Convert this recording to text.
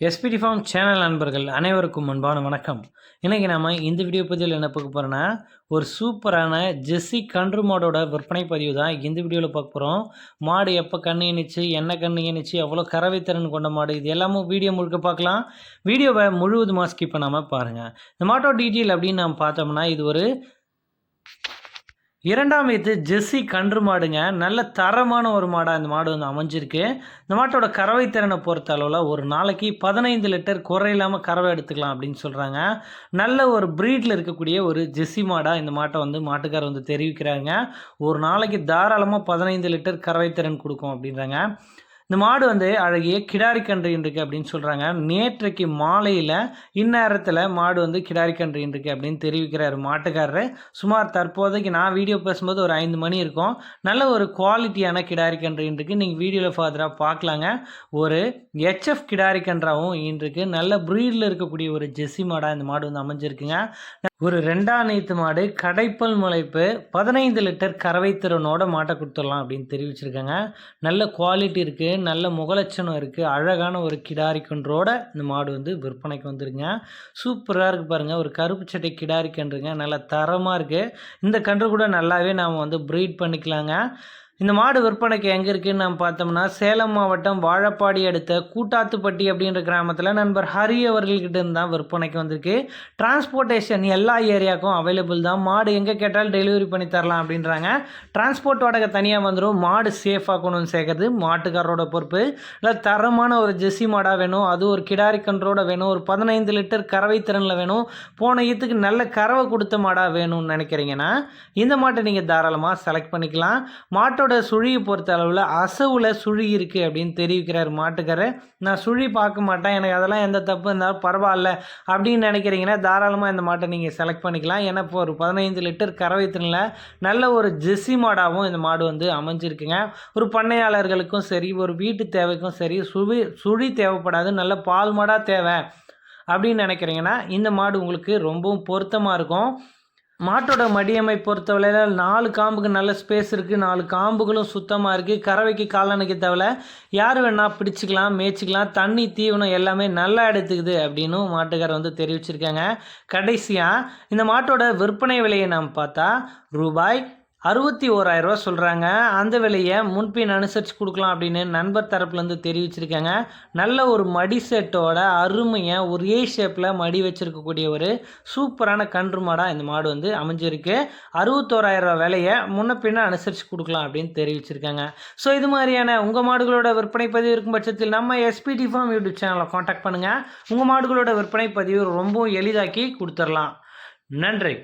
SPD form channel நண்பர்கள் அனைவருக்கும் அன்பான வணக்கம். இன்றைக்கி நம்ம இந்த வீடியோ பதிவில் என்ன பார்க்க போகிறோன்னா ஒரு சூப்பரான ஜெஸ்ஸி கன்று மாடோட விற்பனை பதிவு தான் இந்த வீடியோவில் பார்க்க போகிறோம் மாடு எப்போ கண்ணு இணைச்சு என்ன கண்ணு இணைச்சு எவ்வளோ கறவை திறன் கொண்ட மாடு இது எல்லாமே வீடியோ முழுக்க பார்க்கலாம். வீடியோவை முழுவதுமாக ஸ்கிப் பண்ணாமல் பாருங்கள் இந்த மாட்டோ டீட்டெயில் அப்படின்னு நம்ம பார்த்தோம்னா இது ஒரு இரண்டாம் இது ஜெஸ்ஸி கன்று மாடுங்க. நல்ல தரமான ஒரு மாடாக இந்த மாடு வந்து அமைஞ்சிருக்கு. இந்த மாட்டோட கறவை திறனை பொறுத்த அளவில் ஒரு நாளைக்கு பதினைந்து லிட்டர் குறையில்லாமல் கறவை எடுத்துக்கலாம் அப்படின்னு சொல்கிறாங்க நல்ல ஒரு ப்ரீடில் இருக்கக்கூடிய ஒரு ஜெஸ்ஸி மாடாக இந்த மாட்டை வந்து மாட்டுக்காரர் வந்து தெரிவிக்கிறாங்க ஒரு நாளைக்கு தாராளமாக பதினைந்து லிட்டர் கறவை திறன் கொடுக்கும் அப்படின்றாங்க. இந்த மாடு வந்து அழகிய கிடாரி கன்று இருக்கு அப்படின்னு சொல்கிறாங்க நேற்றைக்கு மாலையில் இந்நேரத்தில் மாடு வந்து கிடாரி கன்று இருக்கு அப்படின்னு தெரிவிக்கிறார் மாட்டுக்காரர். சுமார் தற்போதைக்கு நான் வீடியோ பேசும்போது ஒரு ஐந்து மணி இருக்கும். நல்ல ஒரு குவாலிட்டியான கிடாரி கன்று இருக்கு நீங்கள் வீடியோவில் ஃபாதராக பார்க்கலாங்க ஒரு ஹெச்எஃப் கிடாரி கன்றாகவும் இன்றைக்கு நல்ல ப்ரீடில் இருக்கக்கூடிய ஒரு ஜெஸ்ஸி மாடாக இந்த மாடு வந்து அமைஞ்சிருக்குங்க. ஒரு ரெண்டாம் நீத்து மாடு கடைப்பல் முளைப்பு பதினைந்து லிட்டர் கறவை திறனோட மாட்டை கொடுத்துடலாம் அப்படின்னு தெரிவிச்சிருக்காங்க. நல்ல குவாலிட்டி இருக்குது நல்ல முகலட்சணம் இருக்குது அழகான ஒரு கிடாரி கன்றோட இந்த மாடு வந்து விற்பனைக்கு வந்துருங்க. சூப்பராக இருக்குது பாருங்கள் ஒரு கருப்பு சட்டை கிடாரி கன்றுங்க. நல்ல தரமாக இருக்குது இந்த கன்று கூட நல்லாவே நாம் வந்து ப்ரீட் பண்ணிக்கலாங்க. இந்த மாடு விற்பனைக்கு எங்கே இருக்குதுன்னு நம்ம பார்த்தோம்னா சேலம் மாவட்டம் வாழப்பாடி அடுத்த கூட்டாத்துப்பட்டி அப்படின்ற கிராமத்தில் நண்பர் ஹரி அவர்கள்கிட்ட இருந்து தான் விற்பனைக்கு வந்திருக்கு. டிரான்ஸ்போர்ட்டேஷன் எல்லா ஏரியாவுக்கும் அவைலபிள் தான். மாடு எங்கே கேட்டாலும் டெலிவரி பண்ணி தரலாம் அப்படின்றாங்க. டிரான்ஸ்போர்ட் வாடகை தனியாக வந்துடும் மாடு சேஃபாக கொண்டு வந்து சேர்க்கறது மாட்டுக்காரரோட பொறுப்பு. இல்லை தரமான ஒரு ஜெஸ்ஸி மாடாக வேணும். அது ஒரு கிடாரி கன்றோட வேணும். ஒரு பதினைந்து லிட்டர் கறவை திறனில் வேணும். போன ஈத்துக்கு நல்ல கறவை கொடுத்த மாடாக வேணும்னு நினைக்கிறீங்கன்னா இந்த மாட்டை நீங்கள் தாராளமாக செலக்ட் பண்ணிக்கலாம். மாட்டோட மாட்டோட சுழியை பொறுத்த அளவில் அசவில் சுழி இருக்குது அப்படின்னு தெரிவிக்கிறார் மாட்டுக்காரர். நான் சுழி பார்க்க மாட்டேன். எனக்கு அதெல்லாம் எந்த தப்பு இருந்தாலும் பரவாயில்ல அப்படின்னு நினைக்கிறீங்கன்னா தாராளமாக இந்த மாட்டை நீங்கள் செலக்ட் பண்ணிக்கலாம். ஏன்னா இப்போ ஒரு பதினைந்து லிட்டர் கறவை திறனில் நல்ல ஒரு ஜெஸ்ஸி மாடாகவும் இந்த மாடு வந்து அமைஞ்சிருக்குங்க. ஒரு பண்ணையாளர்களுக்கும் சரி ஒரு வீட்டு தேவைக்கும் சரி சுழி சுழி தேவைப்படாது. நல்ல பால் மாடாக தேவை அப்படின்னு நினைக்கிறீங்கன்னா இந்த மாடு உங்களுக்கு ரொம்பவும் பொருத்தமாக இருக்கும். மாட்டோட மடியமை பொறுத்தவரையில் நாலு காம்புக்கு நல்ல ஸ்பேஸ் இருக்குது நாலு காம்புகளும் சுத்தமாக இருக்குது கறவைக்கு காலணைக்கு தவிர யார் வேணால் பிடிச்சிக்கலாம் மேய்ச்சிக்கலாம். தண்ணி தீவனம் எல்லாமே நல்லா எடுத்துக்குது அப்படின்னு மாட்டுக்காரர் வந்து தெரிவிச்சிருக்காங்க. கடைசியாக இந்த மாட்டோட விற்பனை விலையை நாம் பார்த்தா ரூபாய் அறுபத்தி ஓராயிரரூவா சொல்கிறாங்க அந்த விலையை முன்பின் அனுசரித்து கொடுக்கலாம் அப்படின்னு நண்பர் தரப்புலேருந்து தெரிவிச்சிருக்காங்க. நல்ல ஒரு மடி செட்டோட அருமையை ஒரே ஷேப்பில் மடி வச்சுருக்கக்கூடிய ஒரு சூப்பரான கன்று மாடாக இந்த மாடு வந்து அமைஞ்சிருக்கு. அறுபத்தோராயிரரூவா விலையை முன்ன பின்ன அனுசரித்து கொடுக்கலாம் அப்படின்னு தெரிவிச்சிருக்காங்க. ஸோ இது மாதிரியான உங்கள் மாடுகளோட விற்பனை பதிவு இருக்கும் பட்சத்தில் நம்ம எஸ்பிடி ஃபார்ம் யூடியூப் சேனலை காண்டாக்ட் பண்ணுங்கள் உங்கள் மாடுகளோட விற்பனை பதிவு ரொம்பவும் எளிதாக்கி கொடுத்துடலாம் நன்றி.